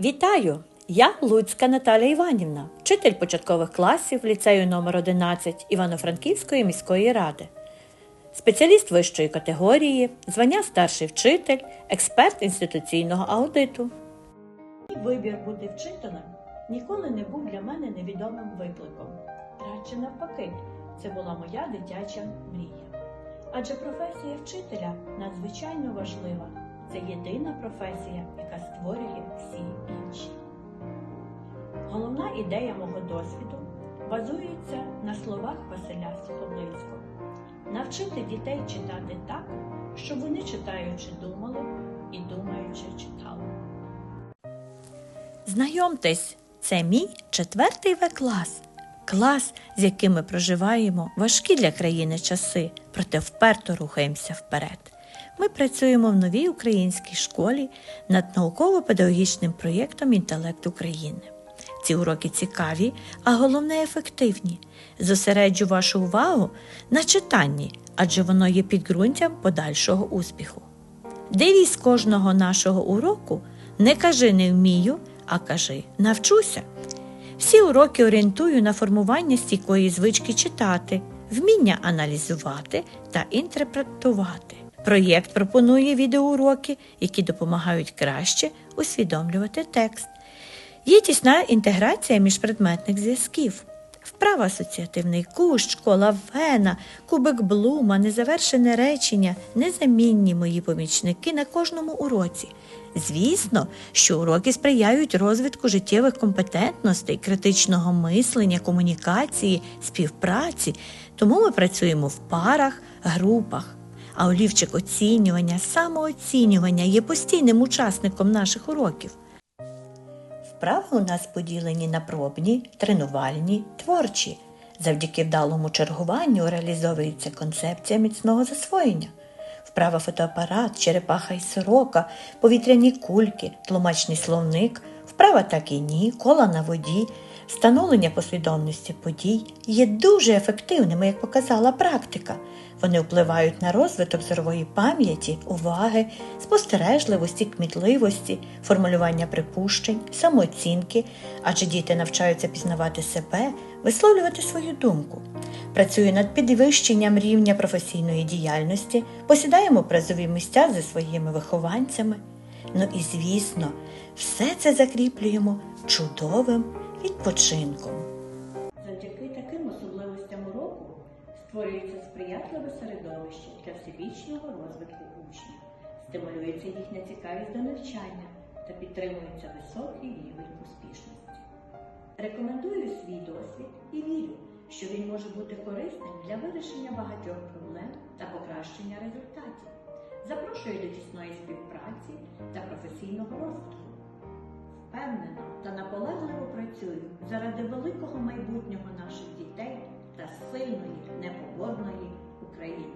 Вітаю! Я Луцька Наталя Іванівна, вчитель початкових класів ліцею номер 11 Івано-Франківської міської ради, спеціаліст вищої категорії, звання старший вчитель, експерт інституційного аудиту. Вибір бути вчителем ніколи не був для мене невідомим викликом. Радше навпаки, це була моя дитяча мрія. Адже професія вчителя надзвичайно важлива. Це єдина професія, яка створює всі інші. Головна ідея мого досвіду базується на словах Василя Сухомлинського навчити дітей читати так, щоб вони читаючи думали і думаючи читали. Знайомтесь, це мій четвертий В клас. Клас, з яким ми проживаємо важкі для країни часи, проте вперто рухаємося вперед. Ми працюємо в новій українській школі над науково-педагогічним проєктом Інтелект України. Ці уроки цікаві, а головне ефективні. Зосереджу вашу увагу на читанні, адже воно є підґрунтям подальшого успіху. Девіз кожного нашого уроку не кажи не вмію, а кажи навчуся. Всі уроки орієнтую на формування стійкої звички читати, вміння аналізувати та інтерпретувати. Проєкт пропонує відеоуроки, які допомагають краще усвідомлювати текст. Є тісна інтеграція міжпредметних зв'язків. Вправа асоціативний кущ, школа Вена, кубик Блума, незавершене речення, незамінні мої помічники на кожному уроці. Звісно, що уроки сприяють розвитку життєвих компетентностей, критичного мислення, комунікації, співпраці, тому ми працюємо в парах, групах. А олівчик оцінювання, самооцінювання є постійним учасником наших уроків. Вправи у нас поділені на пробні, тренувальні, творчі. Завдяки вдалому чергуванню реалізовується концепція міцного засвоєння. Вправа фотоапарат, черепаха і сорока, повітряні кульки, тлумачний словник, вправа так і ні, кола на воді, встановлення послідовності подій є дуже ефективними, як показала практика. Вони впливають на розвиток зорової пам'яті, уваги, спостережливості, кмітливості, формулювання припущень, самооцінки, адже діти навчаються пізнавати себе, висловлювати свою думку. Працюю над підвищенням рівня професійної діяльності, посідаємо призові місця зі своїми вихованцями. Ну і звісно, все це закріплюємо чудовим відпочинком. Завдяки таким особливостям уроку створюється сприятливе середовище для всебічного розвитку учнів, стимулюється їхня цікавість до навчання та підтримується високий рівень успішності. Рекомендую свій досвід і вірю, що він може бути корисним для вирішення багатьох проблем та покращення результатів. Запрошую до тісної співпраці Впевнено та наполегливо працюю заради великого майбутнього наших дітей та сильної, непоборної України.